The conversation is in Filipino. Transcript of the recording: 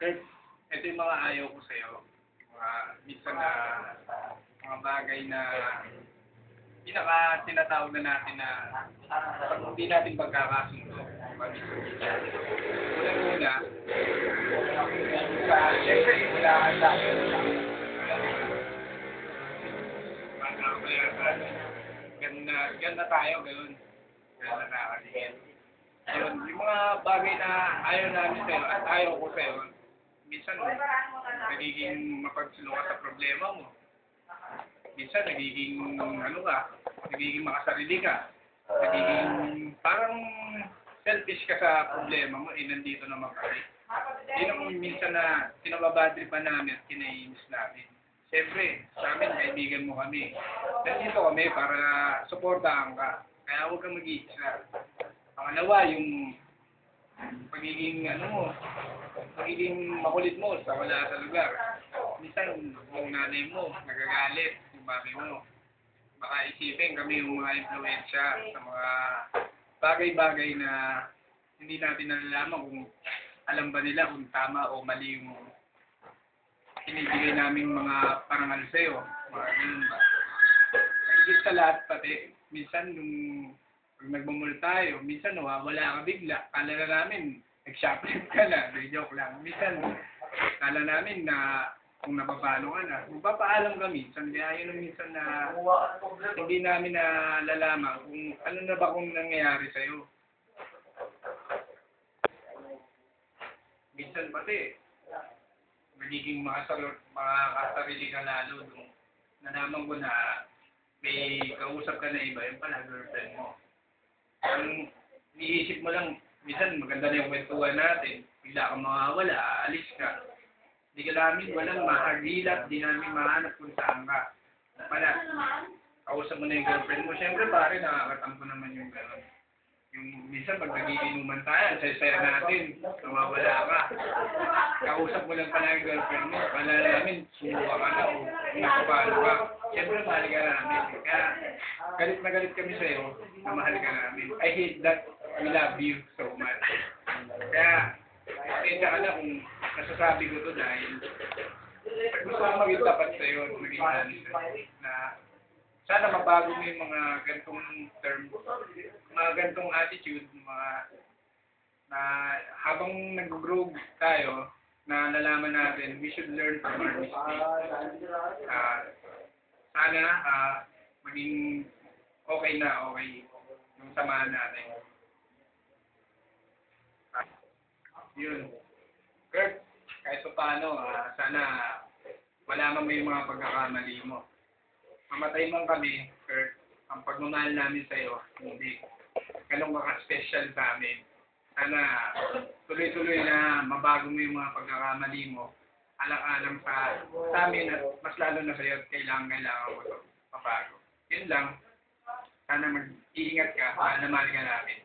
Kurt, ito yung mga ayaw ko sa'yo. Mga minsan na mga bagay na pinaka tinatawag na natin na pag hindi natin pagkakasundo. Una-una, siyempre, wala ka sa Ganda, ganda tayo, ganun. Ganda nakakaligid. Yun, yung mga bagay na ayaw namin sa'yo at ayaw ko sa'yo, minsan nagiging mapagsulo ka sa problema mo. Minsan nagiging ano ka, nagiging makasarili ka. Nagiging parang selfish ka sa problema mo, eh nandito naman kami. Yun ang minsan na pinababadri pa namin at kinainis namin. Siyempre, sa amin, kaibigan mo kami. Nandito kami para suportahan ka. Kaya huwag kang mag-iisa. Pangalawa, yung pagiging ano mo, pagiging makulit mo sa wala sa lugar. Minsan, yung nanay mo, nagagalit, yung mami mo. Baka isipin kami yung mga impluensya sa mga bagay-bagay na hindi natin nalalaman kung alam ba nila kung tama o mali yung pinibigay naming mga parangal sa'yo. Mga ganun ba. Higit sa lahat pati, minsan nung pag nagmamul tayo, minsan nawawala ka bigla. Kala na namin, nag-shoplift ka na. May joke lang. Minsan, kala namin na kung napapalo ka na. Magpapaalam ka minsan. Kaya yun ang minsan na hindi namin nalalaman kung ano na ba kung nangyayari sa'yo. Minsan pati, nagiging makasarili, makakasarili ka lalo nung nalaman ko na may kausap ka na iba, yung pala girlfriend mo. Ang iniisip mo lang, minsan maganda na yung kwentuhan natin, bigla kang mawawala, aalis ka. Hindi ka namin walang mahagilap, di namin mahanap kung saan ka. Pala, kausap mo na yung girlfriend mo, syempre pare, nakakatampo naman yung gano'n. Yung minsan pag nagiinuman tayo, saya-saya natin, nawawala ka. Kausap mo lang pala yung girlfriend mo, pala namin, sumuka ka na o nakapalo ka. Siyempre, mahal ka namin. Kaya, galit na galit kami sa'yo, na mahal ka namin. I hate that we love you so much. Kaya, kaya ka na kung nasasabi ko to dahil gusto ko maging tapat sa'yo at maging honest na sana mabago mo yung mga gantong term, mga gantong attitude, mga na habang nag-grow tayo, na nalaman natin, we should learn from our mistakes. Ah, sana ah, maging okay na, okay yung samahan natin. Ah, yun. Kurt, kahit pa paano, ah, sana wala man mo yung mga pagkakamali mo. Mamatay man kami, Kurt, ang pagmamahal namin sa'yo, hindi. Ganun ka ka-special sa amin. Sana tuloy-tuloy na mabago mo yung mga pagkakamali mo. Alang-alang sa, sa amin at mas lalo na sa'yo at kailangan-kailangan mo ito mabago. Yun lang. Sana mag-iingat ka, mahal na ka namin.